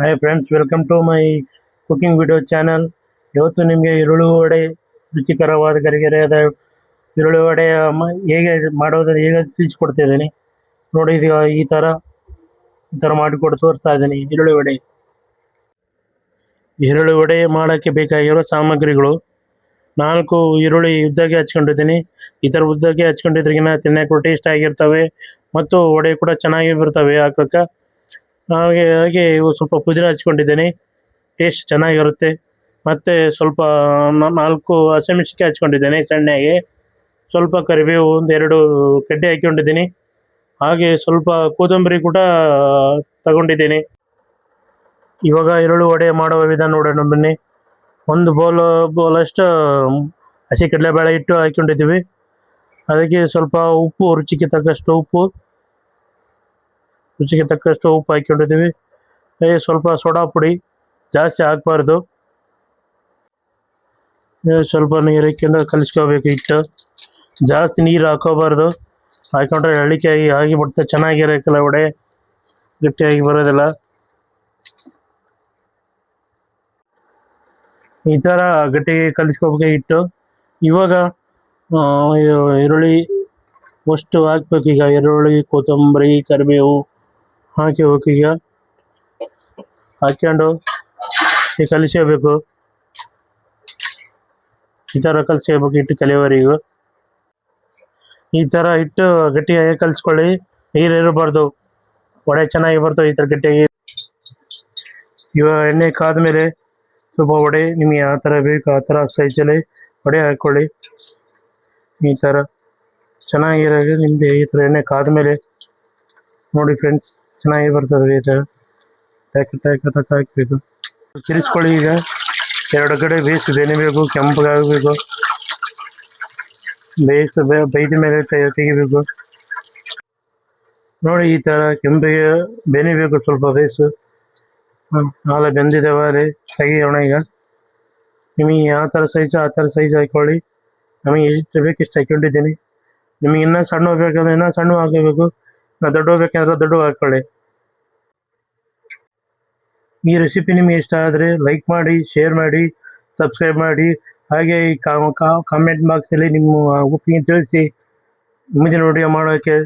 Hi friends welcome to my cooking video channel ಇವತ್ತು ನಿಮಗೆ ಈರುಳ್ಳಿ ವಡೆ, ರುಚಿಕರವಾದ ಗರಿಗರಿಯಾದ ಈರುಳ್ಳಿ ವಡೆ ಹೇಗೆ ಮಾಡೋದು, ಹೇಗೆ ತಿಳಿಸ್ಕೊಡ್ತಿದ್ದೀನಿ ನೋಡಿ ಇದು ಈ ಥರ ಈ ಥರ ಮಾಡಿಕೊಟ್ಟು ತೋರಿಸ್ತಾ ಇದ್ದೀನಿ ಈರುಳ್ಳಿ ವಡೆ. ಈರುಳ್ಳಿ ವಡೆ ಮಾಡೋಕ್ಕೆ ಬೇಕಾಗಿರೋ ಸಾಮಗ್ರಿಗಳು. ನಾಲ್ಕು ಈರುಳ್ಳಿ ಉದ್ದಕ್ಕೆ ಹಚ್ಕೊಂಡಿದ್ದೀನಿ. ಈ ಥರ ಉದ್ದಕ್ಕೆ ಹಚ್ಕೊಂಡಿದ್ರಿಗಿನ ತಿನ್ನಕ್ಕೆ ಟೇಸ್ಟ್ ಆಗಿರ್ತವೆ. ಮತ್ತು ವಡೆ ಕೂಡ ಚೆನ್ನಾಗಿ ಬರ್ತವೆ. ಹಾಕಕ್ಕೆ ಹಾಗೆ ಹಾಗೆ ಇವು ಸ್ವಲ್ಪ ಪುದೀನ ಹಚ್ಕೊಂಡಿದ್ದೀನಿ. ಟೇಸ್ಟ್ ಚೆನ್ನಾಗಿರುತ್ತೆ. ಮತ್ತು ಸ್ವಲ್ಪ ನಾಲ್ಕು ಹಸಿಮೆಣಸಿನ್ಕಾಯಿ ಹಚ್ಕೊಂಡಿದ್ದೇನೆ ಸಣ್ಣಗೆ. ಸ್ವಲ್ಪ ಕರಿಬೇವು ಒಂದೆರಡು ಕಡ್ಡಿ ಹಾಕ್ಕೊಂಡಿದ್ದೀನಿ. ಹಾಗೆ ಸ್ವಲ್ಪ ಕೊತ್ತಂಬರಿ ಕೂಡ ತಗೊಂಡಿದ್ದೀನಿ. ಇವಾಗ ಈರುಳ್ಳಿ ವಡೆ ಮಾಡುವ ವಿಧಾನ ನೋಡೋಣ ಬನ್ನಿ. ಒಂದು ಬೌಲ್ ಬೌಲಷ್ಟು ಹಸಿ ಕಡಲೆಬೇಳೆ ಹಿಟ್ಟು ಹಾಕ್ಕೊಂಡಿದ್ದೀವಿ. ಅದಕ್ಕೆ ಸ್ವಲ್ಪ ಉಪ್ಪು, ರುಚಿಗೆ ತಕ್ಕಷ್ಟು ಉಪ್ಪು. ರುಚಿಗೆ ತಕ್ಕಷ್ಟು ಉಪ್ಪು ಹಾಕ್ಕೊಂಡಿದ್ದೀವಿ. ಸ್ವಲ್ಪ ಸೋಡಾ ಪುಡಿ ಜಾಸ್ತಿ ಹಾಕಬಾರ್ದು ಸ್ವಲ್ಪ ನೀರು ಹಾಕ್ಕೊಂಡು ಕಲಿಸ್ಕೋಬೇಕು ಹಿಟ್ಟು. ಜಾಸ್ತಿ ನೀರು ಹಾಕೋಬಾರ್ದು. ಹಾಕೊಂಡ್ರೆ ಹಳ್ಳಿಕೆಯಾಗಿ ಆಗಿ ಬಿಡುತ್ತೆ ಚೆನ್ನಾಗಿರೋಕ್ಕಿಲ್ಲ ಒಡೆ ಗಟ್ಟಿಯಾಗಿ ಬರೋದಿಲ್ಲ. ಈ ಥರ ಗಟ್ಟಿಗೆ ಕಲಿಸ್ಕೋಬೇಕು ಹಿಟ್ಟು. ಇವಾಗ ಈರುಳ್ಳಿ ಅಷ್ಟು ಹಾಕ್ಬೇಕು. ಈಗ ಈರುಳ್ಳಿ, ಕೊತ್ತಂಬರಿ, ಕರಿಬೇವು ಹಾಕಿ ಈಗ ಹಾಕ್ಕೊಂಡು ಈ ಕಲಿಸಬೇಕು ಈ ಥರ ಕಲಿಸ್ಕೋಬೇಕು ಹಿಟ್ಟು ಕಲಿಯೋವರೆಗೂ. ಈ ಥರ ಹಿಟ್ಟು ಗಟ್ಟಿಯಾಗಿ ಕಲಿಸ್ಕೊಳ್ಳಿ. ನೀರು ಇರಬಾರ್ದು ವಡೆ ಚೆನ್ನಾಗಿ ಬರ್ತವೆ ಈ ಥರ ಗಟ್ಟಿಯಾಗಿ. ಇವಾಗ ಎಣ್ಣೆ ಕಾದ ಮೇಲೆ ಸ್ವಲ್ಪ ವಡೆ ನಿಮಗೆ ಯಾವ ಥರ ಬೇಕು, ಆ ಥರ ಸೈಜಲ್ಲಿ ವಡೆ ಹಾಕ್ಕೊಳ್ಳಿ ಈ ಥರ ಚೆನ್ನಾಗಿರೋ ನಿಮ್ಮದು ಈ ಥರ ಎಣ್ಣೆ ಕಾದ ಮೇಲೆ. ನೋಡಿ ಫ್ರೆಂಡ್ಸ್ ಚೆನ್ನಾಗಿ ಬರ್ತದೆ ಬೀಜ ಟ್ಯಾಕ್ ಟ್ಯಾಕ್ ಹಾಕಬೇಕು ತಿರ್ಸ್ಕೊಳ್ಳಿ ಈಗ. ಎರಡು ಕಡೆ ಬೇಯಿಸಿ ಬೆನಿಬೇಕು ಕೆಂಪಗಾಗಬೇಕು. ಬೇಯಿಸಿ ಬೈದ ಮೇಲೆ ತೆಗಿಬೇಕು. ನೋಡಿ ಈ ಥರ ಕೆಂಪಿಗೆ ಬೆನಿಬೇಕು ಸ್ವಲ್ಪ ಬೇಯಿಸು. ನಾಳೆ ಬೆಂದಿದ್ದಾವೆ ರೀ ತೆಗಿಯೋಣ ಈಗ. ನಿಮಗೆ ಯಾವ ಥರ ಸೈಜ್ ಆ ಥರ ಸೈಜ್ ಹಾಕ್ಕೊಳ್ಳಿ ನಮಗೆ ಎಷ್ಟು ಬೇಕು ಇಷ್ಟು ಹಾಕೊಂಡಿದ್ದೀನಿ. ನಿಮಗೆ ಇನ್ನೂ ಸಣ್ಣ ಬೇಕಂದ್ರೆ ಇನ್ನೂ ಸಣ್ಣ ಹಾಕಬೇಕು ದೊಡ್ಡ ಬೇಕಂದ್ರೆ ದೊಡ್ಡ ಹಾಕೊಳ್ಳಿ. ಈ ರೆಸಿಪಿ ನಿಮಗೆ ಇಷ್ಟ ಆದರೆ ಲೈಕ್ ಮಾಡಿ ಶೇರ್ ಮಾಡಿ ಸಬ್ಸ್ಕ್ರೈಬ್ ಮಾಡಿ. ಹಾಗೆ ಈ ಕಾಮೆಂಟ್ ಬಾಕ್ಸಲ್ಲಿ ನಿಮ್ಮ ಒಪ್ಪಿಗೆ ತಿಳಿಸಿ. ಮುಂದಿನ ವಿಡಿಯೋ ಮಾಡೋಕ್ಕೆ